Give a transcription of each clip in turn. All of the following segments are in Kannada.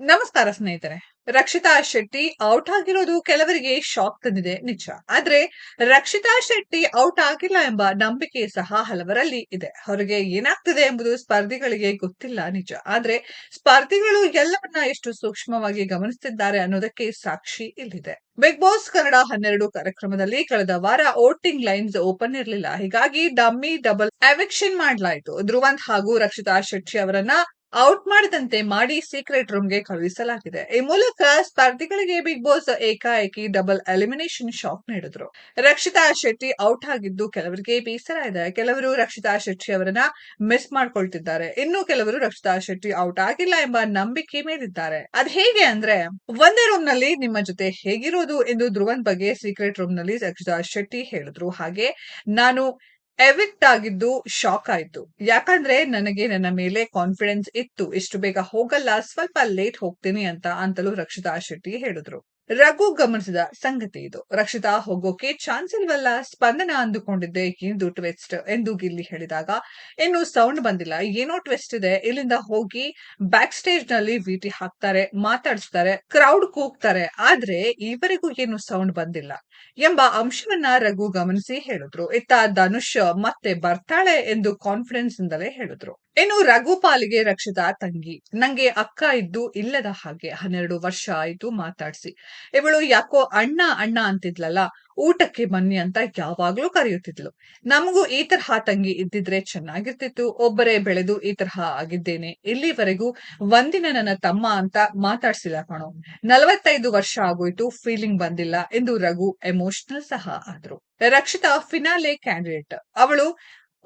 ನಮಸ್ಕಾರ ಸ್ನೇಹಿತರೆ, ರಕ್ಷಿತಾ ಶೆಟ್ಟಿ ಔಟ್ ಆಗಿರೋದು ಕೆಲವರಿಗೆ ಶಾಕ್ ತಂದಿದೆ, ನಿಜ. ಆದ್ರೆ ರಕ್ಷಿತಾ ಶೆಟ್ಟಿ ಔಟ್ ಆಗಿಲ್ಲ ಎಂಬ ನಂಬಿಕೆ ಸಹ ಹಲವರಲ್ಲಿ ಇದೆ. ಹೊರಗೆ ಏನಾಗ್ತಿದೆ ಎಂಬುದು ಸ್ಪರ್ಧಿಗಳಿಗೆ ಗೊತ್ತಿಲ್ಲ, ನಿಜ. ಆದ್ರೆ ಸ್ಪರ್ಧಿಗಳು ಎಲ್ಲವನ್ನ ಎಷ್ಟು ಸೂಕ್ಷ್ಮವಾಗಿ ಗಮನಿಸುತ್ತಿದ್ದಾರೆ ಅನ್ನೋದಕ್ಕೆ ಸಾಕ್ಷಿ ಇಲ್ಲಿದೆ. ಬಿಗ್ ಬಾಸ್ ಕನ್ನಡ ಹನ್ನೆರಡು ಕಾರ್ಯಕ್ರಮದಲ್ಲಿ ಕಳೆದ ವಾರ ವೋಟಿಂಗ್ ಲೈನ್ಸ್ ಓಪನ್ ಇರಲಿಲ್ಲ. ಹೀಗಾಗಿ ಡಮ್ಮಿ ಡಬಲ್ ಎವಿಕ್ಷನ್ ಮಾಡಲಾಯಿತು. ಧ್ರುವಂತ್ ಹಾಗೂ ರಕ್ಷಿತಾ ಶೆಟ್ಟಿ ಅವರನ್ನ ಔಟ್ ಮಾಡಿದಂತೆ ಮಾಡಿ ಸೀಕ್ರೆಟ್ ರೂಮ್ಗೆ ಕಳುಹಿಸಲಾಗಿದೆ. ಈ ಮೂಲಕ ಸ್ಪರ್ಧಿಗಳಿಗೆ ಬಿಗ್ ಬಾಸ್ ಏಕಾಏಕಿ ಡಬಲ್ ಎಲಿಮಿನೇಷನ್ ಶಾಕ್ ನೀಡಿದ್ರು. ರಕ್ಷಿತಾ ಶೆಟ್ಟಿ ಔಟ್ ಆಗಿದ್ದು ಕೆಲವರಿಗೆ ಬೇಸರ ಇದೆ. ಕೆಲವರು ರಕ್ಷಿತಾ ಶೆಟ್ಟಿ ಅವರನ್ನ ಮಿಸ್ ಮಾಡ್ಕೊಳ್ತಿದ್ದಾರೆ. ಇನ್ನು ಕೆಲವರು ರಕ್ಷಿತಾ ಶೆಟ್ಟಿ ಔಟ್ ಆಗಿಲ್ಲ ಎಂಬ ನಂಬಿಕೆ ಮೇಲಿದ್ದಾರೆ. ಅದ್ ಹೇಗೆ ಅಂದ್ರೆ, ಒಂದೇ ರೂಮ್ನಲ್ಲಿ ನಿಮ್ಮ ಜೊತೆ ಹೇಗಿರೋದು ಎಂದು ಧ್ರುವನ್ ಬಗ್ಗೆ ಸೀಕ್ರೆಟ್ ರೂಮ್ನಲ್ಲಿ ರಕ್ಷಿತಾ ಶೆಟ್ಟಿ ಹೇಳಿದ್ರು. ಹಾಗೆ ನಾನು ಎವಿಕ್ಟ್ ಆಗಿದ್ದು ಶಾಕ್ ಆಯ್ತು. ಯಾಕಂದ್ರೆ ನನಗೆ ನನ್ನ ಮೇಲೆ ಕಾನ್ಫಿಡೆನ್ಸ್ ಇತ್ತು. ಇಷ್ಟು ಬೇಗ ಹೋಗಲ್ಲ, ಸ್ವಲ್ಪ ಲೇಟ್ ಹೋಗ್ತೀನಿ ಅಂತ ಅಂತಲೂ ರಕ್ಷಿತಾ ಶೆಟ್ಟಿ ಹೇಳಿದ್ರು. ರಘು ಗಮನಿಸಿದ ಸಂಗತಿ ಇದು. ರಕ್ಷಿತಾ ಹೋಗೋಕೆ ಚಾನ್ಸ್ ಇಲ್ವಲ್ಲ ಸ್ಪಂದನ ಅಂದುಕೊಂಡಿದ್ದೆ ಎಂದು ಟ್ವಿಸ್ಟ್ ಎಂದು ಗಿಲ್ಲಿ ಹೇಳಿದಾಗ. ಇನ್ನು ಸೌಂಡ್ ಬಂದಿಲ್ಲ. ಏನೋ ಟ್ವಿಸ್ಟ್ ಇದೆ. ಇಲ್ಲಿಂದ ಹೋಗಿ ಬ್ಯಾಕ್ ಸ್ಟೇಜ್ನಲ್ಲಿ ವಿಟಿ ಹಾಕ್ತಾರೆ, ಮಾತಾಡಿಸ್ತಾರೆ ಕ್ರೌಡ್ ಕೂಗ್ತಾರೆ. ಆದ್ರೆ ಈವರೆಗೂ ಏನು ಸೌಂಡ್ ಬಂದಿಲ್ಲ ಎಂಬ ಅಂಶವನ್ನ ರಘು ಗಮನಿಸಿ ಹೇಳಿದ್ರು. ಇತ್ತ ಧನುಷ್ ಮತ್ತೆ ಬರ್ತಾಳೆ ಎಂದು ಕಾನ್ಫಿಡೆನ್ಸ್ ಇಂದಲೇ ಹೇಳಿದ್ರು. ಇನ್ನು ರಘುಪಾಲಿಗೆ ರಕ್ಷಿತಾ ತಂಗಿ. ನಂಗೆ ಅಕ್ಕ ಇದ್ದು ಇಲ್ಲದ ಹಾಗೆ ಹನ್ನೆರಡು ವರ್ಷ ಆಯ್ತು ಮಾತಾಡ್ಸಿ. ಇವಳು ಯಾಕೋ ಅಣ್ಣ ಅಣ್ಣ ಅಂತಿದ್ಲಲ್ಲ, ಊಟಕ್ಕೆ ಬನ್ನಿ ಅಂತ ಯಾವಾಗ್ಲೂ ಕರೆಯುತ್ತಿದ್ಲು. ನಮಗೂ ಈ ತರಹ ತಂಗಿ ಇದ್ದಿದ್ರೆ ಚೆನ್ನಾಗಿರ್ತಿತ್ತು. ಒಬ್ಬರೇ ಬೆಳೆದು ಈ ತರಹ ಆಗಿದ್ದೇನೆ. ಇಲ್ಲಿವರೆಗೂ ಒಂದಿನ ನನ್ನ ತಮ್ಮ ಅಂತ ಮಾತಾಡ್ಸಿಲ್ಲ ಕಣೋ. ನಲವತ್ತೈದು ವರ್ಷ ಆಗೋಯ್ತು, ಫೀಲಿಂಗ್ ಬಂದಿಲ್ಲ ಎಂದು ರಘು ಎಮೋಷನಲ್ ಸಹ ಆದ್ರು. Rakshita finale candidate. ಅವಳು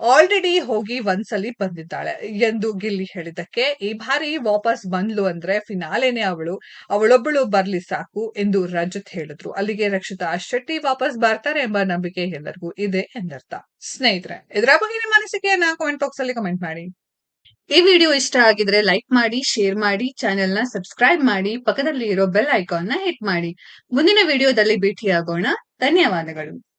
ಆಲ್ರೆಡಿ ಹೋಗಿ ಒಂದ್ಸಲಿ ಬಂದಿದ್ದಾಳೆ ಎಂದು ಗಿಲ್ಲಿ ಹೇಳಿದ್ದಕ್ಕೆ, ಈ ಬಾರಿ ವಾಪಸ್ ಬಂದ್ಲು ಅಂದ್ರೆ ಫಿನಾಲೆನೆ ಅವಳು. ಅವಳೊಬ್ಬಳು ಬರ್ಲಿ ಸಾಕು ಎಂದು ರಜತ್ ಹೇಳಿದ್ರು. ಅಲ್ಲಿಗೆ ರಕ್ಷಿತಾ, ಶೆಟ್ಟಿ ವಾಪಸ್ ಬರ್ತಾರೆ ಎಂಬ ನಂಬಿಕೆ ಎಲ್ಲರಿಗೂ ಇದೆ ಎಂದರ್ಥ. ಸ್ನೇಹಿತರೆ, ಇದರ ಬಗ್ಗೆ ನಿಮ್ಮ ಅನಿಸಿಕೆಯನ್ನ ಕಾಮೆಂಟ್ ಬಾಕ್ಸ್ ಅಲ್ಲಿ ಕಮೆಂಟ್ ಮಾಡಿ. ಈ ವಿಡಿಯೋ ಇಷ್ಟ ಆಗಿದ್ರೆ ಲೈಕ್ ಮಾಡಿ ಶೇರ್ ಮಾಡಿ ಚಾನೆಲ್ನ ಸಬ್ಸ್ಕ್ರೈಬ್ ಮಾಡಿ ಪಕ್ಕದಲ್ಲಿ ಇರೋ ಬೆಲ್ ಐಕಾನ್ನ ಹಿಟ್ ಮಾಡಿ. ಮುಂದಿನ ವಿಡಿಯೋದಲ್ಲಿ ಭೇಟಿಯಾಗೋಣ. ಧನ್ಯವಾದಗಳು.